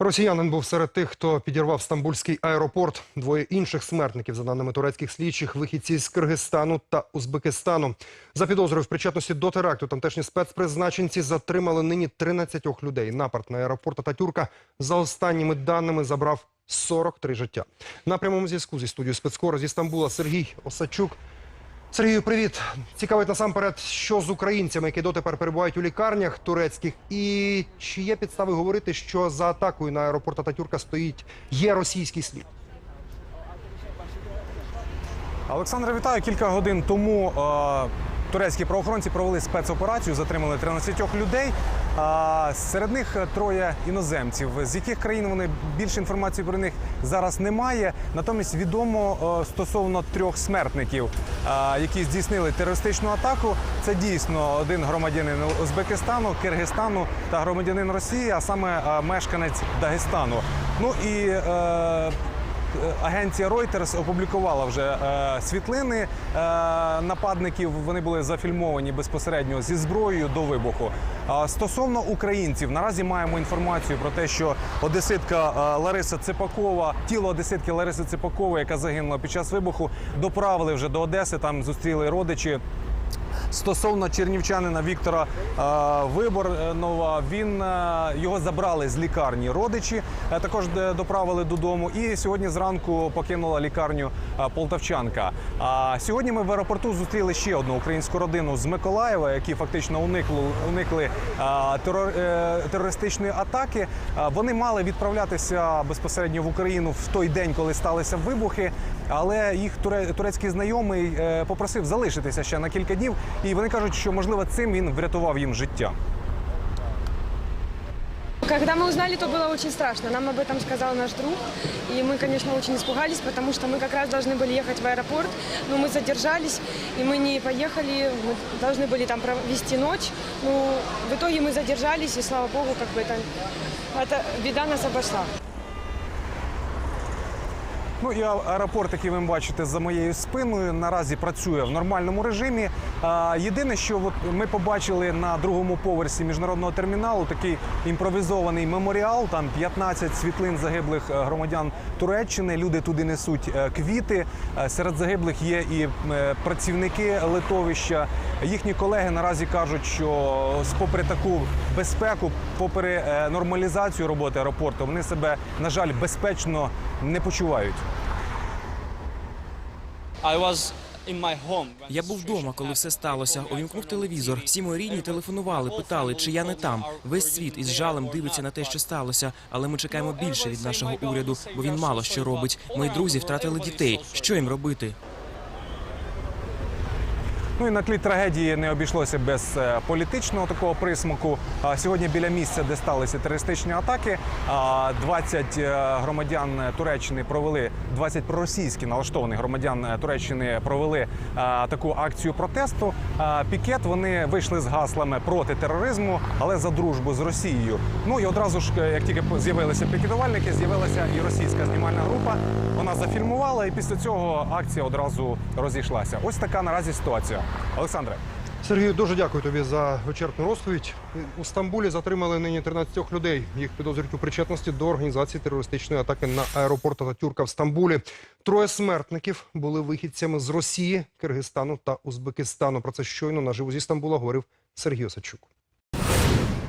Росіянин був серед тих, хто підірвав стамбульський аеропорт. Двоє інших смертників, за даними турецьких слідчих, вихідці з Киргизстану та Узбекистану. За підозрою в причетності до теракту тамтешні спецпризначенці затримали нині 13 людей. Напад на аеропорт Ататюрка за останніми даними забрав 43 життя. На прямому зв'язку зі студією спецкора зі Стамбула Сергій Осадчук. Сергію, привіт. Цікавить насамперед, що з українцями, які дотепер перебувають у лікарнях турецьких, і чи є підстави говорити, що за атакою на аеропорт Ататюрка стоїть є російський слід? Олександр, вітаю. Кілька годин тому е, турецькі правоохоронці провели спецоперацію, затримали 13 людей. Серед них троє іноземців. З яких країн вони більше інформації про них зараз немає. Натомість відомо е, стосовно трьох смертників, е, які здійснили терористичну атаку. Це дійсно один громадянин Узбекистану, Киргизстану та громадянин Росії, а саме е, мешканець Дагестану. Ну і е, Агенція Reuters опублікувала вже е, світлини е, нападників. Вони були зафільмовані безпосередньо зі зброєю до вибуху. Стосовно українців, наразі маємо інформацію про те, що одеситка е, Лариса Ципакова, тіло одеситки Лариси Ципакової, яка загинула під час вибуху, доправили вже до Одеси. Там зустріли родичі. Стосовно чернівчанина Віктора е, Виборнова, він е, його забрали з лікарні родичі, е, також доправили додому. І сьогодні зранку покинула лікарню е, полтавчанка. А сьогодні ми в аеропорту зустріли ще одну українську родину з Миколаєва, які фактично уникли, уникли е, терор- е, терористичної атаки. Е, Вони мали відправлятися безпосередньо в Україну в той день, коли сталися вибухи Але їх туре- турецький знайомий е, попросив залишитися ще на кілька днів, і вони кажуть, що можливо цим він врятував їм життя. Когда мы узнали, то было очень страшно. Нам об этом сказал наш друг. И мы, конечно, очень испугались, потому что мы как раз должны были ехать в аэропорт, но мы задержались, и мы не поехали. Мы должны были там провести ночь. Ну, в итоге мы задержались, и слава богу, как бы это, эта беда нас обошла. Ну і аеропорт, який ви бачите за моєю спиною, наразі працює в нормальному режимі. Єдине, що ми побачили на другому поверсі міжнародного терміналу, такий імпровізований меморіал. Там 15 світлин загиблих е, громадян Туреччини. Люди туди несуть е, квіти. Е, Серед загиблих є і працівники литовища. Їхні колеги наразі кажуть, що попри таку безпеку, попри нормалізацію роботи аеропорту, вони себе на жаль безпечно не почувають. I was Я був вдома, коли все сталося. Увімкнув телевізор. Всі мої рідні телефонували, питали, чи я не там. Весь світ із жалем дивиться на те, що сталося. Але ми чекаємо більше від нашого уряду, бо він мало що робить. Мої друзі втратили дітей. Що їм робити? Ну і на тлі трагедії не обійшлося без е, політичного такого присмаку. Сьогодні біля місця, де сталися терористичні атаки, а, 20 е, громадян Туреччини провели 20 проросійські налаштовані громадян е, Туреччини провели таку акцію протесту. Пікет вони вийшли з гаслами проти тероризму, але за дружбу з Росією. Ну і одразу ж, е, як тільки з'явилися пікетувальники, з'явилася і російська знімальна група. Вона зафільмувала, і після цього акція одразу розійшлася. Ось така наразі ситуація. Олександре. Сергію, дуже дякую тобі за вичерпну розповідь. У Стамбулі затримали нині 13 людей. Їх підозрюють у причетності до організації терористичної атаки на аеропорт Ататюрка в Стамбулі. Троє смертників були вихідцями з Росії, Киргизстану та Узбекистану. Про це щойно наживо зі Стамбула говорив Сергій Осадчук.